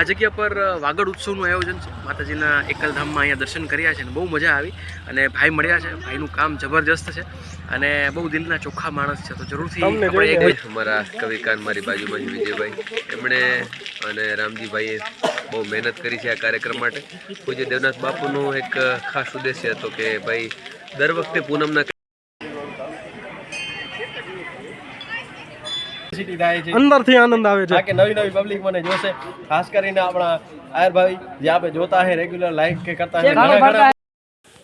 આ જગ્યા પર વાગડ ઉત્સવનું આયોજન છે. માતાજીના એકલધામમાં અહીંયા દર્શન કર્યા છે અને બહુ મજા આવી અને ભાઈ મળ્યા છે. ભાઈનું કામ જબરજસ્ત છે અને બહુ દિલના ચોખ્ખા માણસ છે. તો જરૂરથી આપણે એક અમારા કવિકાન મારી બાજુમાં છે વિજયભાઈ. એમણે અને રામજીભાઈએ બહુ મહેનત કરી છે આ કાર્યક્રમ માટે. પૂજ્ય દેવનાથ બાપુનો એક ખાસ ઉદ્દેશ્ય હતો કે ભાઈ દર વખતે પૂનમના સિટી થાય છે. અંદરથી આનંદ આવે છે. કે નવી નવી પબ્લિક મને જોશે. ખાસ કરીને આપણા આયર ભાઈ જે આપણે જોતા હે રેગ્યુલર લાઈક કે કરતા હે.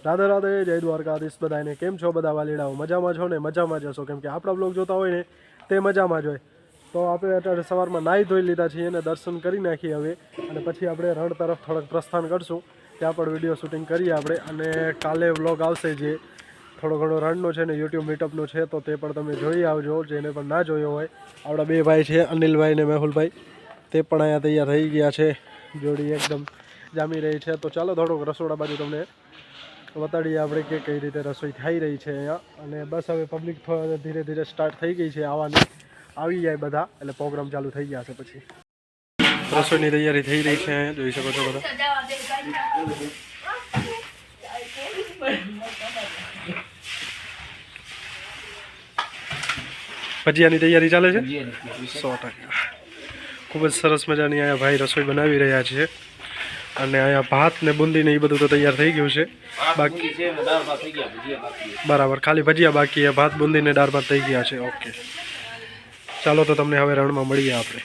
રાધે રાધે જય દ્વારકાધીશ બધાને કેમ છો બધા વાલીડાઓ? મજામાં છો ને? મજામાં જશો કેમ કે આપણા બ્લોગ જોતા હોય ને તે મજામાં જ હોય. તો આપણે અત્યારે સવારમાં નાહી ધોઈ લીધા છીએ અને દર્શન કરી નાખીએ હવે. અને પછી આપણે રણ તરફ થોડોક પ્રસ્થાન કરશું. ત્યાં પણ વીડિયો શૂટિંગ કરીએ આપણે. અને કાલે વ્લોગ આવશે જે થોડો ઘણો રણનો છે ને યુટ્યુબ મીટઅપનો છે, તો તે પણ તમે જોઈ આવજો, જેને પણ ના જોયો હોય. આપણા બે ભાઈ છે, અનિલભાઈ ને મેહુલભાઈ. તે પણ અહીંયા તૈયાર થઈ ગયા છે. જોડી એકદમ જામી રહી છે. તો ચાલો થોડોક રસોડા બાજુ તમને બતાડીએ આપણે કે કઈ રીતે રસોઈ થઈ રહી છે અહીંયા. અને બસ હવે પબ્લિક ધીરે ધીરે સ્ટાર્ટ થઈ ગઈ છે આવવાની. આવી જાય બધા, એટલે પ્રોગ્રામ ચાલુ થઈ ગયા છે પછી. રસોઈની તૈયારી થઈ રહી છે જોઈ શકો છો બધા. ભજીયાની તૈયારી ચાલે છે? સો ટકા. ખૂબ જ સરસ મજાની અહીંયા ભાઈ રસોઈ બનાવી રહ્યા છે. અને અહીંયા ભાત ને બુંદી ને એ બધું તો તૈયાર થઈ ગયું છે. બાકી બરાબર ખાલી ભજીયા બાકી ભાત બુંદી ને દાળ ભાત થઈ ગયા છે. ઓકે. ચાલો તો તમને હવે રણમાં મળીએ આપણે.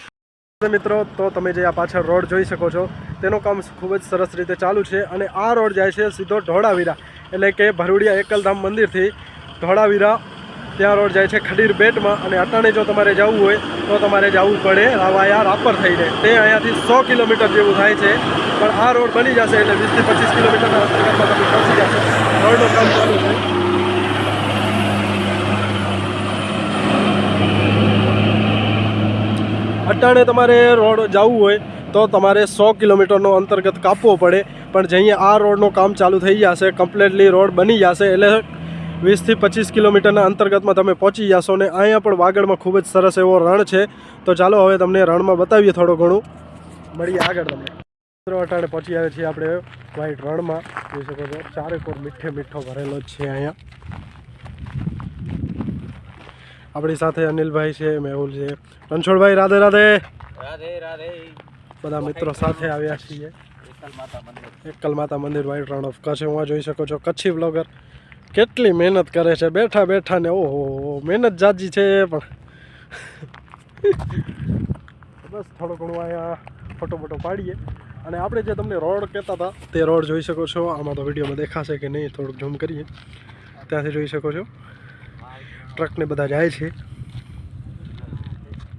મિત્રો તો તમે જે આ પાછળ રોડ જોઈ શકો છો તેનું કામ ખૂબ જ સરસ રીતે ચાલુ છે અને આ રોડ જાય છે સીધો ઢોળાવીરા એટલે કે ભરૂડિયા એકલધામ મંદિરથી ઢોળાવીરા ત્યાં રોડ જાય છે ખડીર બેટમાં અને અટાણે જો તમારે જવું હોય તો તમારે જવું પડે રાવાયા રાપર થઈને. તે અહીંયાથી સો કિલોમીટર જેવું થાય છે. પણ આ રોડ બની જશે એટલે વીસથી પચીસ કિલોમીટરના અંતર્ગતમાં તમે પહોંચી જશો. રોડનું કામ ચાલુ છે. અટાણે તમારે રોડ જવું હોય તો તમારે સો કિલોમીટરનો અંતર્ગત કાપવો પડે. પણ જઈએ આ રોડનું કામ ચાલુ થઈ જશે. કમ્પ્લીટલી રોડ બની જશે. એટલે વીસથી પચીસ કિલોમીટરના અંતર્ગતમાં તમે પહોંચી જશો ને અહીંયા પણ વાગડમાં ખૂબ જ સરસ એવો રણ છે. તો ચાલો હવે તમને રણમાં બતાવીએ થોડું ઘણું. મળીએ આગળ તમને. મિત્રો અટાણે પહોંચી આવ્યા છીએ આપણે વ્હાઈટ રણમાં. જોઈ શકો છો ચારેકોર મીઠે મીઠો ભરેલો જ છે અહીંયા. આપણી સાથે અનિલભાઈ છે મેહુલ છે. રણછોડભાઈ રાધે રાધે. રાધે રાધે. બધા મિત્રો સાથે આવ્યા છીએ. એકલ માતા મંદિર વ્હાઈટ રણ ઓફ કચ્છ હું જોઈ શકો છો કચ્છી બ્લોગર કેટલી મહેનત કરે છે? બેઠા બેઠા ને ઓહો, મહેનત જાજી છે પણ. બસ થોડો ઘણું અહીંયા ફોટો ફોટો પાડીએ. અને આપણે જે તમને રોડ કહેતા હતા, તે રોડ જોઈ શકો છો. આમાં તો વિડીયોમાં દેખાશે કે નહીં, થોડુંક ઝૂમ કરીએ. ત્યાંથી જોઈ શકો છો. ટ્રકને બધા જાય છે.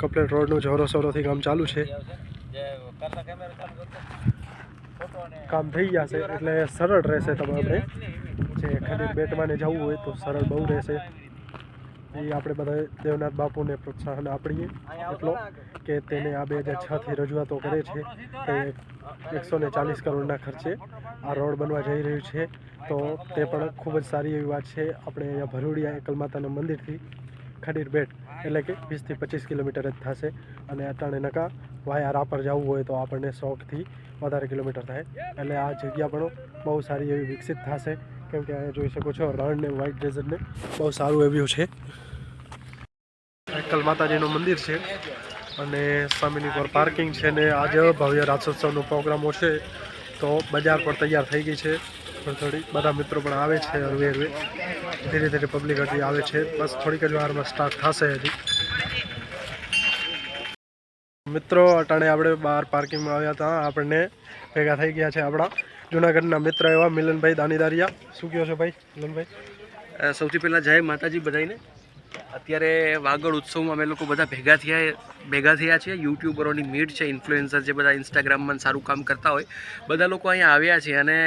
કમ્પ્લેટ રોડનું જોરો સોરોથી કામ ચાલુ છે. કામ થઈ ગયા છે, એટલે સરળ રહેશે તમારે. જે ખાલી બેટમાંને જવું હોય તો સરળ બહુ રહેશે. એ આપણે બધા દેવનાથ બાપુને પ્રોત્સાહન આપીએ. એટલો કે તેને આ બે હજાર છથી રજૂઆતો કરે છે તે એકસો ને ચાલીસ કરોડના ખર્ચે આ રોડ બનવા જઈ રહ્યું છે. તો તે પણ ખૂબ જ સારી એવી વાત છે. આપણે અહીંયા ભરૂડિયા એકલ માતાના મંદિરથી ખડીર બેટ એટલે કે વીસથી પચીસ કિલોમીટર જ થશે. અને અટાણે નકા વાયા રાપર જવું હોય તો આપણને શોખથી વધારે કિલોમીટર થાય. એટલે આ જગ્યા પણ બહુ સારી એવી વિકસિત થશે. કેમ કે અહીંયા જોઈ શકો છો, રણ ને વ્હાઇટ ડેઝર્ટને બહુ સારું એવું છે. એકલ માતાજીનું મંદિર છે. અને સ્વામીની પર પાર્કિંગ છે ને આજે ભવ્ય રાસોત્સવનો પ્રોગ્રામો છે. તો બજાર પણ તૈયાર થઈ ગઈ છે. થોડી થોડી બધા મિત્રો પણ આવે છે હરવે હરવે ધીરે ધીરે પબ્લિક હજી આવે છે. બસ થોડીક જ વારમાં સ્ટાર્ટ થશે હજી. મિત્રો, અટાણે આપણે બહાર પાર્કિંગમાં આવ્યા હતા. આપણને ભેગા થઈ ગયા છે આપણા જુનાગઢના મિત્ર એવા મિલનભાઈ દાનીદારિયા. શું કહો છો ભાઈ, મિલનભાઈ? સૌથી પહેલાં જય માતાજી બધાને અત્યારે વાગડ ઉત્સવમાં અમે લોકો બધા ભેગા થયા ભેગા થયા છે યુટ્યુબરોની મીટ છે ઇન્ફ્લુએન્સર જે બધા ઇન્સ્ટાગ્રામમાં સારું કામ કરતા હોય, બધા લોકો અહીંયા આવ્યા છે અને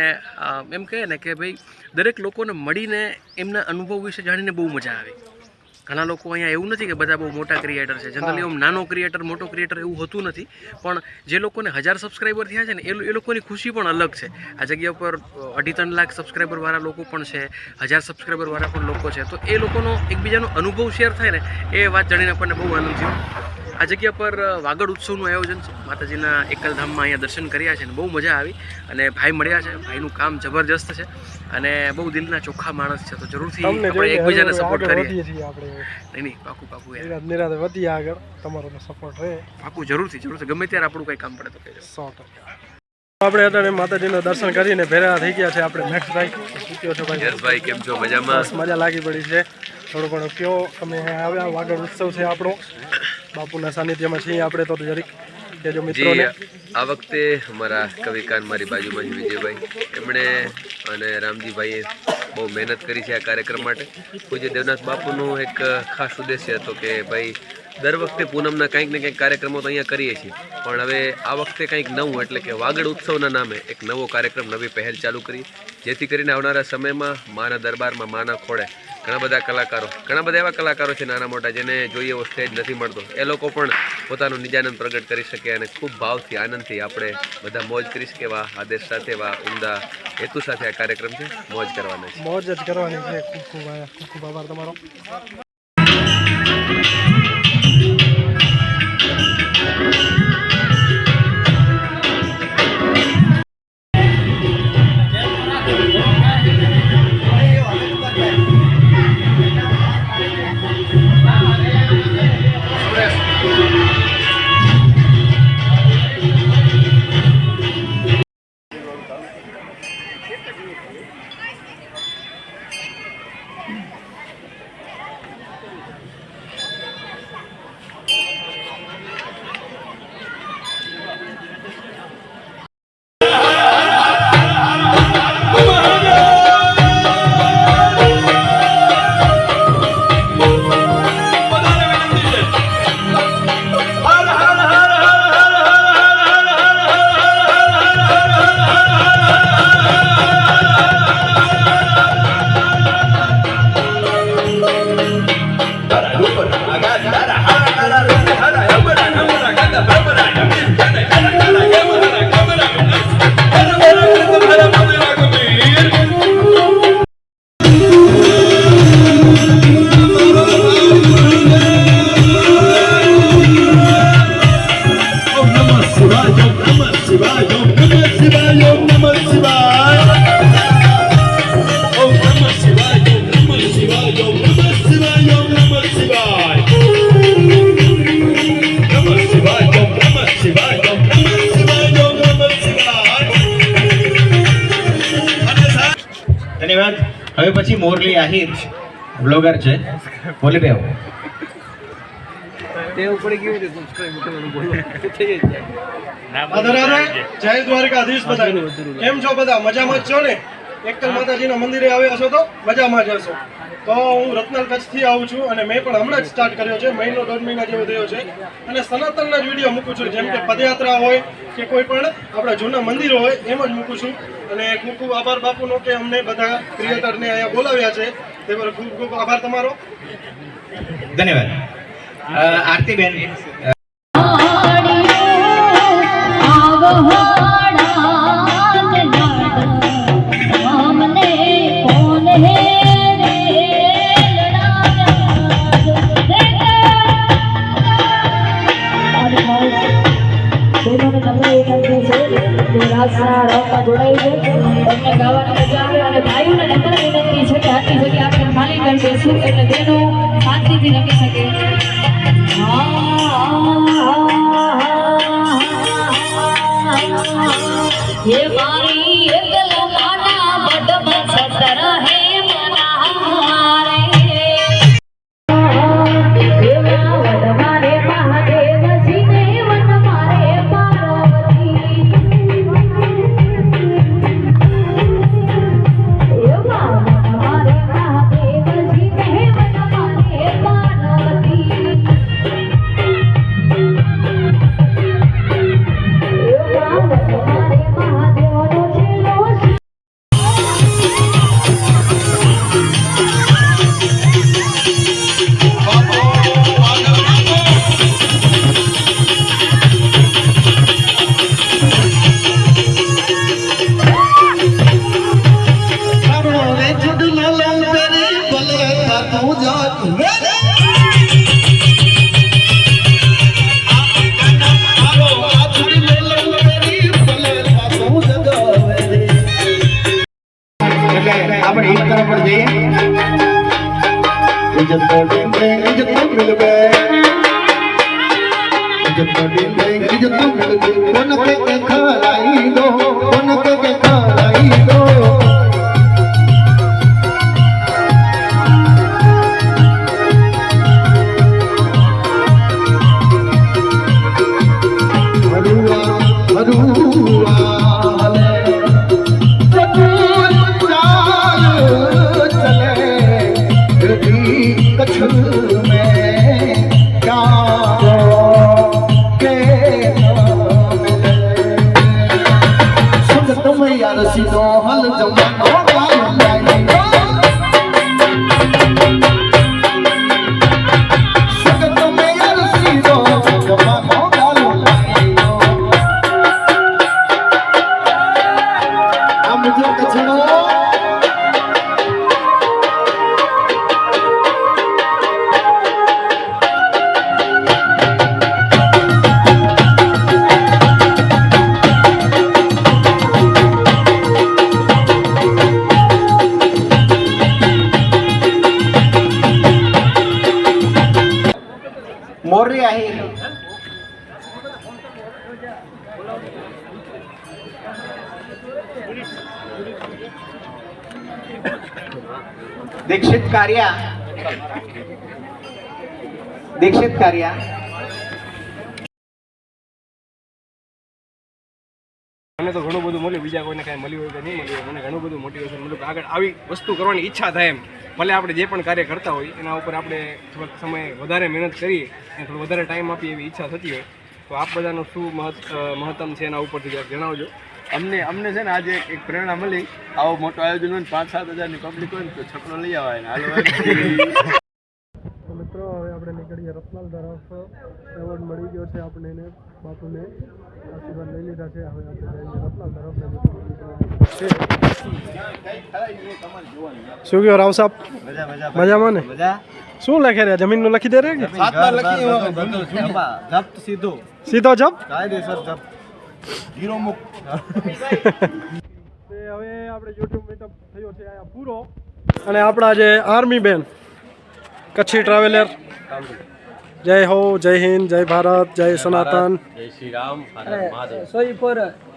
એમ કહે ને કે ભાઈ દરેક લોકોને મળીને એમના અનુભવ વિશે જાણીને બહુ મજા આવે. ઘણા લોકો અહીંયા એવું નથી કે બધા બહુ મોટા ક્રિએટર છે. જનરલી એમ નાનો ક્રિએટર મોટો ક્રિએટર એવું હોતું નથી. પણ જે લોકોને હજાર સબસ્ક્રાઈબર થયા છે ને એ લોકોની ખુશી પણ અલગ છે. આ જગ્યા ઉપર અઢી ત્રણ લાખ સબસ્ક્રાઈબરવાળા લોકો પણ છે હજાર સબસ્ક્રાઈબરવાળા પણ લોકો છે. તો એ લોકોનો એકબીજાનો અનુભવ શેર થાય ને એ વાત જાણીને આપણને બહુ આનંદ થયો. આ જગ્યા પર વાગડ ઉત્સવનું આયોજન છે. માતાજીના એકલધામમાં અહીંયા દર્શન કર્યા છે અને બહુ મજા આવી અને ભાઈ મળ્યા છે. ભાઈનું કામ જબરજસ્ત છે અને બહુ દિલના ચોખ્ખા માણસ છે. તો જરૂરથી આપણે એકબીજાને સપોર્ટ કરીએ. આપણે. નહીં નહીં પાકું પાકું નિરાત વધીએ આગળ. તમારો સપોર્ટ રહે. પાકું જરૂરથી જરૂરથી. ગમે ત્યારે આપણું કંઈ કામ પડે તો કહેજો. સો આપણે અત્યારે માતાજીના દર્શન કરીને ભેરા થઈ ગયા છે આપણે. મેક્સભાઈ શું છો ભાઈ? યશભાઈ કેમ છો? મજામાં? બસ મજા લાગી પડી છે. થોડો ઘણો કયો. તમે આવ્યા. વાગડ ઉત્સવ છે આપણો. બાપુના સાનિધ્યમાં છીએ આપણે તો જરીક. કેજો મિત્રોને આ વખતે અમારા કવિકાન મારી બાજુમાં છે વિજયભાઈ. એમણે અને રામજીભાઈએ બહુ મહેનત કરી છે આ કાર્યક્રમ માટે. પૂજ્ય દેવનાથ બાપુનું એક ખાસ ઉદ્દેશ્ય હતો કે ભાઈ દર વખતે પૂનમના કંઈક ને કંઈક કાર્યક્રમો તો અહીંયા કરીએ છીએ. પણ હવે આ વખતે કંઈક નવું, એટલે કે વાગડ ઉત્સવના નામે એક નવો કાર્યક્રમ, નવી પહેલ ચાલુ કરી. જેથી કરીને આવનારા સમયમાં માના દરબારમાં માના ખોળે ઘણા બધા કલાકારો, ઘણા બધા એવા કલાકારો છે નાના મોટા, જેને જોઈએ એવો સ્ટેજ નથી મળતો. એ લોકો પણ પોતાનું નિજાનંદ પ્રગટ કરી શકે અને ખૂબ ભાવથી, આનંદથી આપણે બધા મોજ કરી શકીએ એવા આદેશ સાથે એવા ઉમદા હેતુ સાથે આ કાર્યક્રમ છે, મોજ કરવાના છે. મોજ જ કરવાની છે. ખૂબ ખૂબ ખૂબ ખૂબ આભાર તમારો. પછી મોરલી આહિર બ્લોગર છે. બોલી બે રાધે રાધે જય? દ્વારકાધીશ બધા કેમ છો બધા? મજામાં જ છો ને? એકલ માતાજીના મંદિરે આવ્યા છો તો મજામાં જ હશો. તો હું રત્નાલ કચ્છથી આવું છું અને મેં પણ હમણાં જ સ્ટાર્ટ કર્યો છે મહિનો દોઢ મહિના જેવો થયો છે. અને સનાતનના જ વીડિયો મૂકું છું જેમ કે પદયાત્રા હોય કે કોઈ પણ આપણા જૂના મંદિરો હોય એમ જ મૂકું છું. અને ખૂબ ખૂબ આભાર બાપુનો કે અમને બધા ક્રિએટરને અહીંયા બોલાવ્યા છે. તે પર ખૂબ ખૂબ આભાર તમારો. ધન્યવાદ. આરતીબેન. કારિયા દીક્ષિત કાર્યા મને તો ઘણું બધું મળ્યું. બીજા કોઈને કાંઈ મળ્યું હોય તો નહીં મળ્યું મને ઘણું બધું મોટિવેશન મળ્યું કે આગળ આવી વસ્તુ કરવાની ઈચ્છા થાય એમ. ભલે આપણે જે પણ કાર્ય કરતા હોય, એના ઉપર આપણે થોડોક સમય વધારે મહેનત કરીએ અને થોડો વધારે ટાઈમ આપીએ એવી ઈચ્છા થતી હોય. તો આપ બધાનું શું મહત્ મહત્તમ છે એના ઉપરથી જણાવજો. અમને અમને છે ને આજે એક પ્રેરણા મળી. આવો મોટો આયોજન હોય ને પાંચ સાત હજારની પબ્લિક હોય ને તો છકડો લઈ આવે ને હાલો મિત્રો હવે આપણે નીકળીએ રત્નાલ તરફ. એવોર્ડ મળી ગયો છે આપણે એને બાપુને. આશીર્વાદ લઈ લીધા છે. હવે આપણે રત્નાલ તરફ. શું કયો રાવ સાહેબ મજામાં ને? મજા. શું લખે રે જમીનનું લખી દે રે કે? હાથમાં લખી જપ્ત સીધો. સીધો જપ કાયદેસર જપ્ત. હીરો મુક હવે આપણે યુટ્યુબ મીટઅપ થયો છે અહીંયા પૂરો. અને આપણા જે આર્મી બેન કચ્છી ટ્રાવેલર જય હો જય હિન્દ જય ભારત જય સનાતન. જય શ્રી રામ સોરી ફોર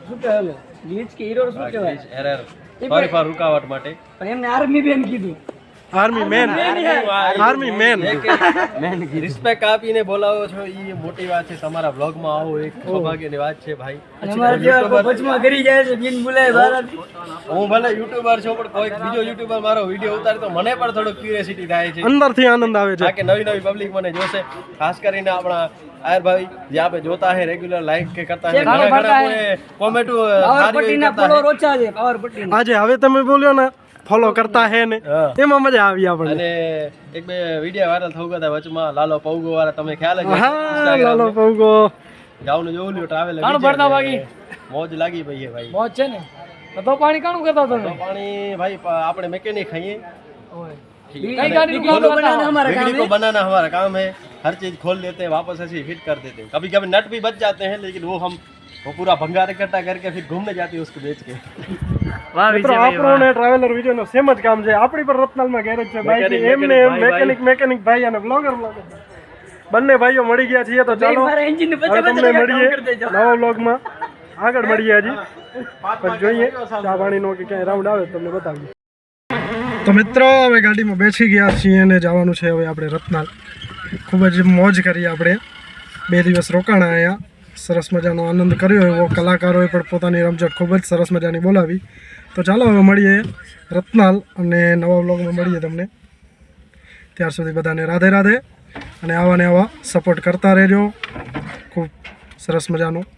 શું કહેવાય? લીચ કે હીરો શું કહેવાય? એરર સોરી ફોર રૂકાવટ માટે. પણ એમને આર્મી બેન કીધું. Army man army man respect આપીને બોલાવો છો એ મોટી વાત છે. તમારા બ્લોગમાં આવો એક સૌભાગ્યની વાત છે ભાઈ. અમારા જેવા વચમાં કરી જાય છે બિન બોલાય ભારત હું ભલે યુટ્યુબર છું પણ કોઈક બીજો યુટ્યુબર મારો વીડિયો ઉતારે તો મને પણ થોડો ક્યુરિયોસિટી થાય છે. અંદરથી આનંદ આવે છે. કે નવી નવી પબ્લિક મને જોશે. ખાસ કરીને આપણા આયર ભાઈ જે આપણે જોતા હે રેગ્યુલર લાઈક કે કરતા હે ઘણા ઘણા કોમેન્ટ પાવર પટ્ટીના ફોલોવર ઓછા છે પાવર પટ્ટીના આજે હવે તમે બોલ્યો ને ફોલો કરતા હે ને હા. એમાં મજા આવી આપણને અને એક બે વિડીયો વાયરલ થયું ગયા વચમાં લાલો પૌગો વાળા તમે ખ્યાલ જ હા લાલો પૌગો ગાઉનું જોવું લ્યો ટ્રાવેલ કાણું ભરતા વાગી? મોજ લાગી ભાઈ એ ભાઈ મોજ છે ને તો પાણી કાણું કરતા તો તમે પાણી ભાઈ પ- આપણે મેકેનિક ખાઈએ કઈ ગાડી નું બનાવવાનું हमारा काम बिजली को है बनाना हमारा काम है हर चीज खोल देते हैं वापस ऐसे ही फिट कर देते हैं कभी कभी नट भी बच जाते हैं लेकिन वो हम वो पूरा भंगार इकट्ठा करके फिर घूमने जाते हैं उसको बेच के મિત્રો આપણો ને ટ્રાવેલર વિજય નો સેમ જ કામ છે આપણી પર રત્નાલમાં ગેરેજ છે બાઈક Mechanic, એમને mechanic, ભાઈ, મેકેનિક મેકેનિક ભાઈ અને બ્લોગર બ્લોગર બંને ભાઈઓ મળી ગયા છીએ તો ચાલો મારા engine ને હવે પચાસ તમને પચાસ કામ મળીએ કરી દેજો. નવા વ્લોગમાં આગળ મળીએ હજી પછી જોઈએ ચા પાણીનો કે ક્યાંય રાઉન્ડ આવે તો તમને બતાવીએ તો મિત્રો અમે ગાડીમાં બેસી ગયા છીએ અને જવાનું છે હવે આપણે રત્નાલ ખૂબ જ મોજ કરી આપણે બે દિવસ રોકાણા અહીંયા સરસ મજાનો આનંદ કર્યો. એવો કલાકારોએ પણ પોતાની રમઝટ ખૂબ જ સરસ મજાની બોલાવી. તો ચાલો હવે મળીએ રત્નાલ અને નવા બ્લોગમાં મળીએ તમને. ત્યાર સુધી બધાને રાધે રાધે અને આવા ને આવા સપોર્ટ કરતા રહેજો. ખૂબ સરસ મજાનું.